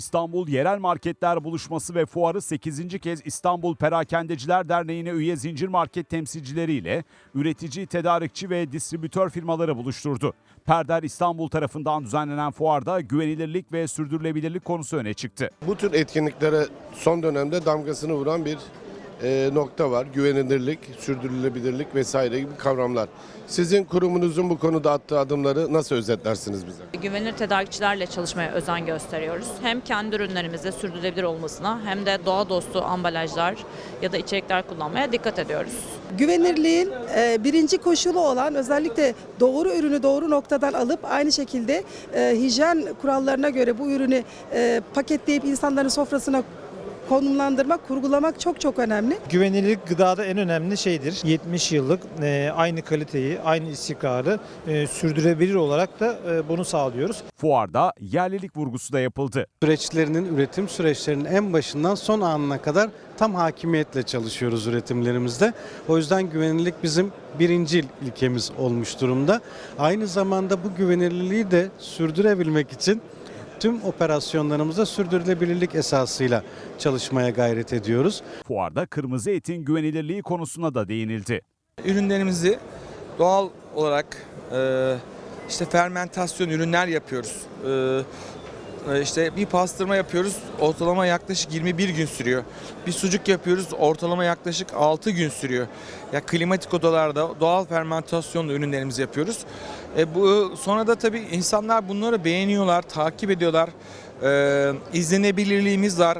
İstanbul Yerel Marketler Buluşması ve Fuarı 8. kez İstanbul Perakendeciler Derneği'ne üye zincir market temsilcileriyle üretici, tedarikçi ve distribütör firmaları buluşturdu. Perder İstanbul tarafından düzenlenen fuarda güvenilirlik ve sürdürülebilirlik konusu öne çıktı. Bu tür etkinliklere son dönemde damgasını vuran bir e, nokta var. Güvenilirlik, sürdürülebilirlik vesaire gibi kavramlar. Sizin kurumunuzun bu konuda attığı adımları nasıl özetlersiniz bize? Güvenilir tedarikçilerle çalışmaya özen gösteriyoruz. Hem kendi ürünlerimizde sürdürülebilir olmasına hem de doğa dostu ambalajlar ya da içerikler kullanmaya dikkat ediyoruz. Güvenirliğin e, birinci koşulu olan özellikle doğru ürünü doğru noktadan alıp aynı şekilde e, hijyen kurallarına göre bu ürünü e, paketleyip insanların sofrasına konumlandırmak, kurgulamak çok çok önemli. Güvenilirlik gıdada en önemli şeydir. 70 yıllık e, aynı kaliteyi, aynı istikrarı e, sürdürebilir olarak da e, bunu sağlıyoruz. Fuarda yerlilik vurgusu da yapıldı. süreçlerinin, üretim süreçlerinin en başından son anına kadar tam hakimiyetle çalışıyoruz üretimlerimizde. O yüzden güvenilirlik bizim birinci ilkemiz olmuş durumda. Aynı zamanda bu güvenilirliği de sürdürebilmek için tüm operasyonlarımızda sürdürülebilirlik esasıyla çalışmaya gayret ediyoruz. Fuarda kırmızı etin güvenilirliği konusuna da değinildi. ürünlerimizi doğal olarak e, işte fermentasyon ürünler yapıyoruz. E, işte bir pastırma yapıyoruz ortalama yaklaşık 21 gün sürüyor. Bir sucuk yapıyoruz ortalama yaklaşık 6 gün sürüyor. Ya klimatik odalarda doğal fermentasyonlu ürünlerimizi yapıyoruz. E, bu sonra da tabii insanlar bunları beğeniyorlar, takip ediyorlar. E, izlenebilirliğimiz var.